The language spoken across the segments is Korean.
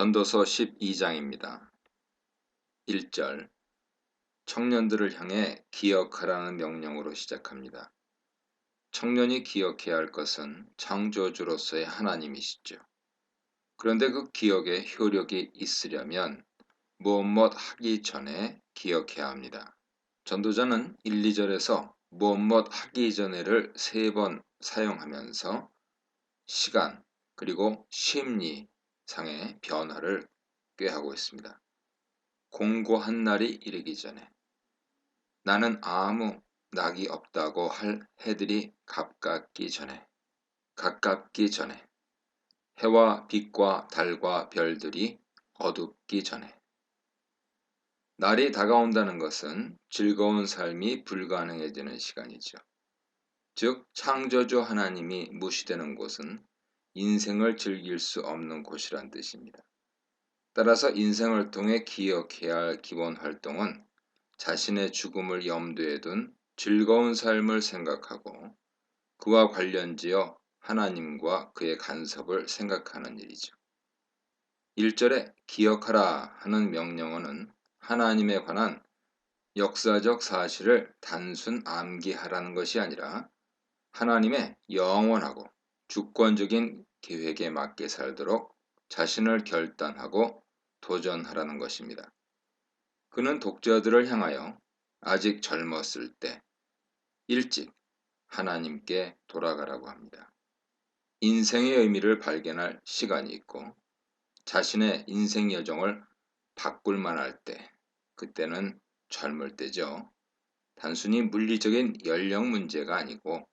전도서 12장입니다. 1절 청년들을 향해 기억하라는 명령으로 시작합니다. 청년이 기억해야 할 것은 창조주로서의 하나님이시죠. 그런데 그 기억에 효력이 있으려면 무엇mu엇 하기 전에 기억해야 합니다. 전도자는 1, 2절에서 무엇무엇 하기 전에를 세 번 사용하면서 시간 그리고 심리 상의 변화를 꾀하고 있습니다. 공고한 날이 이르기 전에 나는 아무 낙이 없다고 할 해들이 가깝기 전에 가깝기 전에 해와 빛과 달과 별들이 어둡기 전에 날이 다가온다는 것은 즐거운 삶이 불가능해지는 시간이죠. 즉 창조주 하나님이 무시되는 곳은 인생을 즐길 수 없는 곳이란 뜻입니다. 따라서 인생을 통해 기억해야 할 기본 활동은 자신의 죽음을 염두에 둔 즐거운 삶을 생각하고 그와 관련지어 하나님과 그의 간섭을 생각하는 일이죠. 1절에 기억하라 하는 명령어는 하나님에 관한 역사적 사실을 단순 암기하라는 것이 아니라 하나님의 영원하고 주권적인 계획에 맞게 살도록 자신을 결단하고 도전하라는 것입니다. 그는 독자들을 향하여 아직 젊었을 때 일찍 하나님께 돌아가라고 합니다. 인생의 의미를 발견할 시간이 있고 자신의 인생 여정을 바꿀 만할 때 그때는 젊을 때죠. 단순히 물리적인 연령 문제가 아니고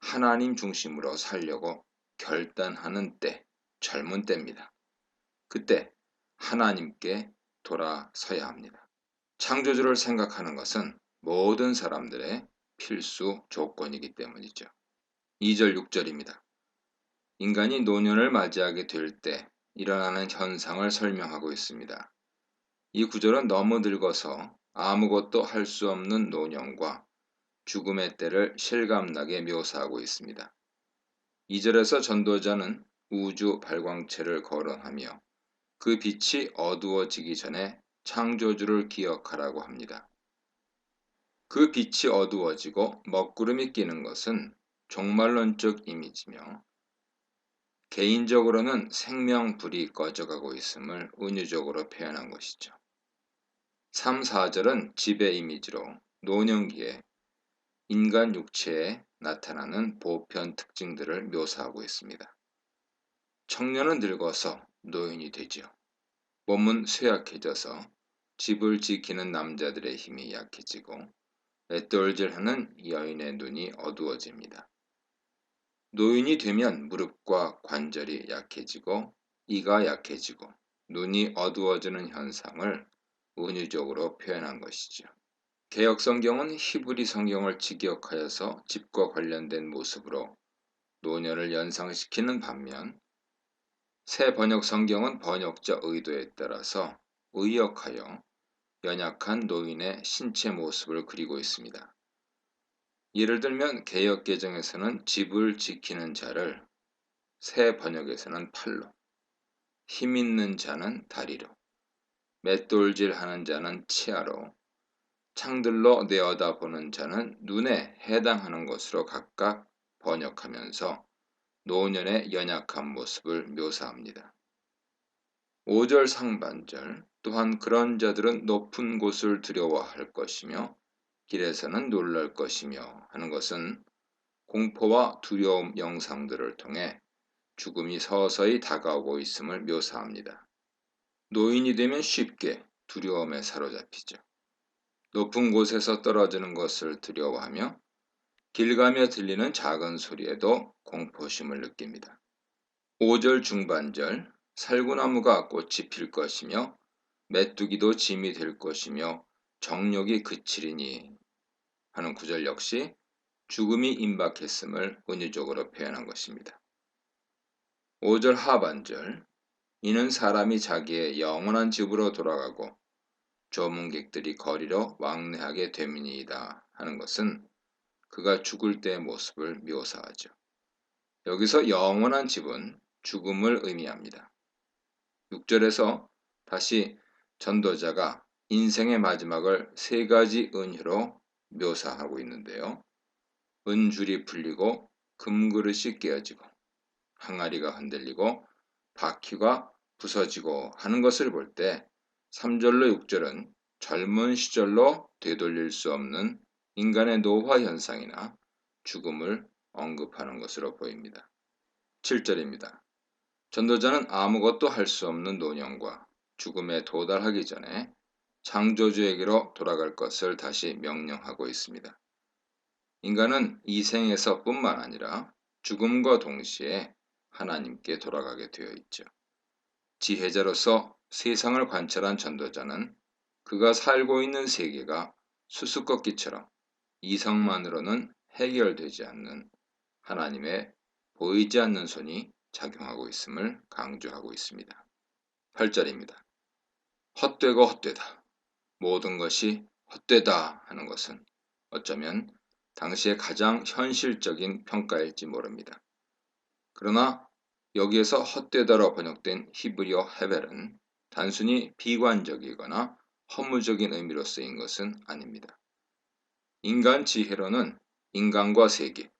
하나님 중심으로 살려고 결단하는 때, 젊은 때입니다. 그때 하나님께 돌아서야 합니다. 창조주를 생각하는 것은 모든 사람들의 필수 조건이기 때문이죠. 2절 6절입니다. 인간이 노년을 맞이하게 될 때 일어나는 현상을 설명하고 있습니다. 이 구절은 너무 늙어서 아무것도 할 수 없는 노년과 죽음의 때를 실감나게 묘사하고 있습니다. 2절에서 전도자는 우주 발광체를 거론하며 그 빛이 어두워지기 전에 창조주를 기억하라고 합니다. 그 빛이 어두워지고 먹구름이 끼는 것은 종말론적 이미지며 개인적으로는 생명불이 꺼져가고 있음을 은유적으로 표현한 것이죠. 3, 4절은 지배 이미지로 노년기에 인간 육체에 나타나는 보편 특징들을 묘사하고 있습니다. 청년은 늙어서 노인이 되지요. 몸은 쇠약해져서 집을 지키는 남자들의 힘이 약해지고 맷돌질하는 여인의 눈이 어두워집니다. 노인이 되면 무릎과 관절이 약해지고 이가 약해지고 눈이 어두워지는 현상을 은유적으로 표현한 것이죠. 개혁 성경은 히브리 성경을 직역하여서 집과 관련된 모습으로 노년을 연상시키는 반면 새 번역 성경은 번역자 의도에 따라서 의역하여 연약한 노인의 신체 모습을 그리고 있습니다. 예를 들면 개혁 개정에서는 집을 지키는 자를 새 번역에서는 팔로, 힘 있는 자는 다리로, 맷돌질 하는 자는 치아로, 창들로 내어다보는 자는 눈에 해당하는 것으로 각각 번역하면서 노년의 연약한 모습을 묘사합니다. 5절 상반절 또한 그런 자들은 높은 곳을 두려워할 것이며 길에서는 놀랄 것이며 하는 것은 공포와 두려움 영상들을 통해 죽음이 서서히 다가오고 있음을 묘사합니다. 노인이 되면 쉽게 두려움에 사로잡히죠. 높은 곳에서 떨어지는 것을 두려워하며 길 가며 들리는 작은 소리에도 공포심을 느낍니다. 5절 중반절 살구나무가 꽃이 필 것이며 메뚜기도 짐이 될 것이며 정욕이 그치리니 하는 구절 역시 죽음이 임박했음을 은유적으로 표현한 것입니다. 5절 하반절 이는 사람이 자기의 영원한 집으로 돌아가고 조문객들이 거리로 왕래하게 됨이니이다 하는 것은 그가 죽을 때의 모습을 묘사하죠. 여기서 영원한 집은 죽음을 의미합니다. 6절에서 다시 전도자가 인생의 마지막을 세 가지 은유로 묘사하고 있는데요. 은줄이 풀리고 금그릇이 깨어지고 항아리가 흔들리고 바퀴가 부서지고 하는 것을 볼 때 3절로 6절은 젊은 시절로 되돌릴 수 없는 인간의 노화 현상이나 죽음을 언급하는 것으로 보입니다. 7절입니다. 전도자는 아무것도 할 수 없는 노년과 죽음에 도달하기 전에 창조주에게로 돌아갈 것을 다시 명령하고 있습니다. 인간은 이 생에서 뿐만 아니라 죽음과 동시에 하나님께 돌아가게 되어 있죠. 지혜자로서 세상을 관찰한 전도자는 그가 살고 있는 세계가 수수께끼처럼 이성만으로는 해결되지 않는 하나님의 보이지 않는 손이 작용하고 있음을 강조하고 있습니다. 8절입니다. 헛되고 헛되다. 모든 것이 헛되다 하는 것은 어쩌면 당시의 가장 현실적인 평가일지 모릅니다. 그러나 여기에서 헛되다로 번역된 히브리어 헤벨은 단순히 비관적이거나 허무적인 의미로 쓰인 것은 아닙니다. 인간 지혜로는 인간과 세계,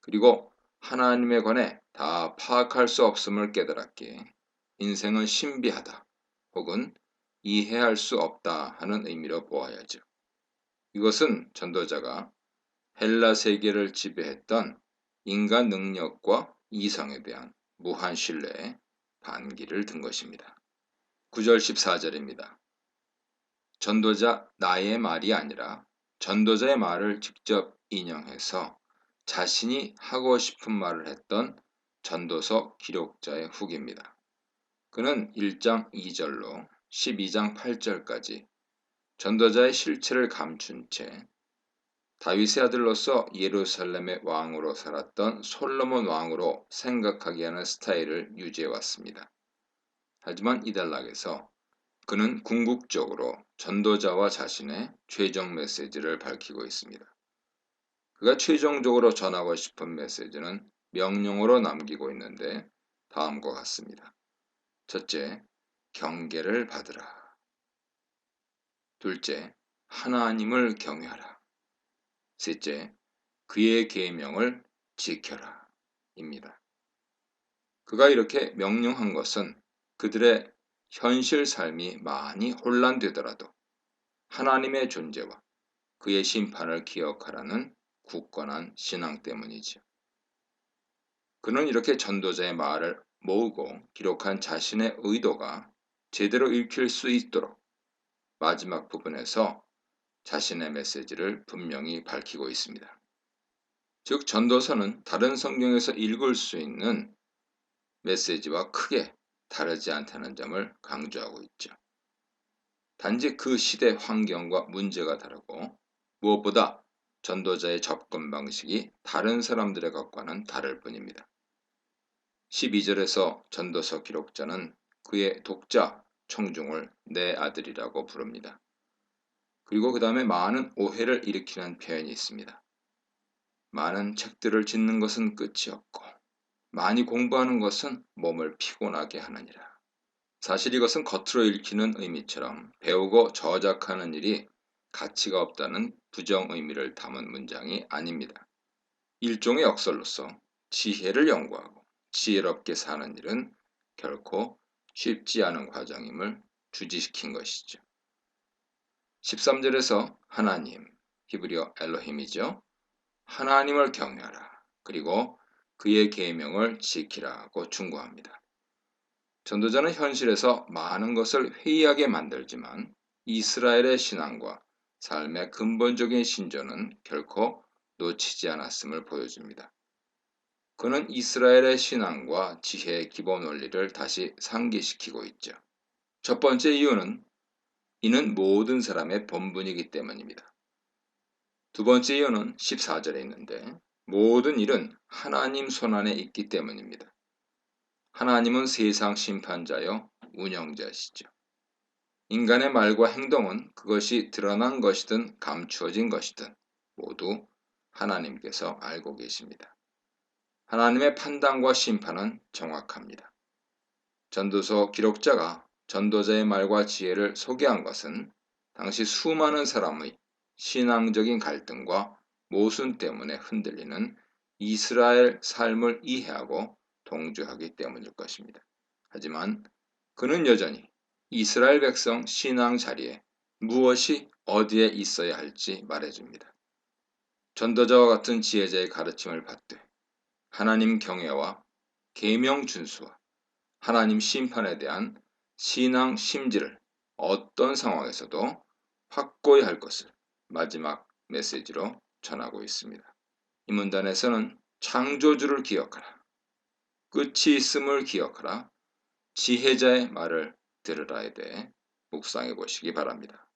그리고 하나님에 관해 다 파악할 수 없음을 깨달았기에 인생은 신비하다 혹은 이해할 수 없다 하는 의미로 보아야죠. 이것은 전도자가 헬라 세계를 지배했던 인간 능력과 이성에 대한 무한 신뢰에 반기를 든 것입니다. 9절 14절입니다. 전도자 나의 말이 아니라 전도자의 말을 직접 인용해서 자신이 하고 싶은 말을 했던 전도서 기록자의 후기입니다. 그는 1장 2절로 12장 8절까지 전도자의 실체를 감춘 채 다윗의 아들로서 예루살렘의 왕으로 살았던 솔로몬 왕으로 생각하게 하는 스타일을 유지해 왔습니다. 하지만 이달락에서 그는 궁극적으로 전도자와 자신의 최종 메시지를 밝히고 있습니다. 그가 최종적으로 전하고 싶은 메시지는 명령으로 남기고 있는데 다음과 같습니다. 첫째, 경계를 받으라. 둘째, 하나님을 경외하라. 셋째, 그의 계명을 지켜라. 입니다. 그가 이렇게 명령한 것은 그들의 현실 삶이 많이 혼란되더라도 하나님의 존재와 그의 심판을 기억하라는 굳건한 신앙 때문이지요. 그는 이렇게 전도자의 말을 모으고 기록한 자신의 의도가 제대로 읽힐 수 있도록 마지막 부분에서 자신의 메시지를 분명히 밝히고 있습니다. 즉 전도서는 다른 성경에서 읽을 수 있는 메시지와 크게 다르지 않다는 점을 강조하고 있죠. 단지 그 시대 환경과 문제가 다르고 무엇보다 전도자의 접근 방식이 다른 사람들의 것과는 다를 뿐입니다. 12절에서 전도서 기록자는 그의 독자 청중을 내 아들이라고 부릅니다. 그리고 그 다음에 많은 오해를 일으키는 표현이 있습니다. 많은 책들을 짓는 것은 끝이 없고 많이 공부하는 것은 몸을 피곤하게 하느니라. 사실 이것은 겉으로 읽히는 의미처럼 배우고 저작하는 일이 가치가 없다는 부정 의미를 담은 문장이 아닙니다. 일종의 역설로서 지혜를 연구하고 지혜롭게 사는 일은 결코 쉽지 않은 과정임을 주지시킨 것이죠. 13절에서 하나님, 히브리어 엘로힘이죠. 하나님을 경외하라. 그리고 그의 계명을 지키라고 충고합니다. 전도자는 현실에서 많은 것을 회의하게 만들지만 이스라엘의 신앙과 삶의 근본적인 신조는 결코 놓치지 않았음을 보여줍니다. 그는 이스라엘의 신앙과 지혜의 기본 원리를 다시 상기시키고 있죠. 첫 번째 이유는 이는 모든 사람의 본분이기 때문입니다. 두 번째 이유는 14절에 있는데 모든 일은 하나님 손안에 있기 때문입니다. 하나님은 세상 심판자요 운영자시죠. 인간의 말과 행동은 그것이 드러난 것이든 감추어진 것이든 모두 하나님께서 알고 계십니다. 하나님의 판단과 심판은 정확합니다. 전도서 기록자가 전도자의 말과 지혜를 소개한 것은 당시 수많은 사람의 신앙적인 갈등과 모순 때문에 흔들리는 이스라엘 삶을 이해하고 동조하기 때문일 것입니다. 하지만 그는 여전히 이스라엘 백성 신앙 자리에 무엇이 어디에 있어야 할지 말해줍니다. 전도자와 같은 지혜자의 가르침을 받되 하나님 경외와 계명 준수와 하나님 심판에 대한 신앙 심지를 어떤 상황에서도 확고히 할 것을 마지막 메시지로 전하고 있습니다. 이 문단에서는 창조주를 기억하라. 끝이 있음을 기억하라. 지혜자의 말을 들으라에 대해 묵상해 보시기 바랍니다.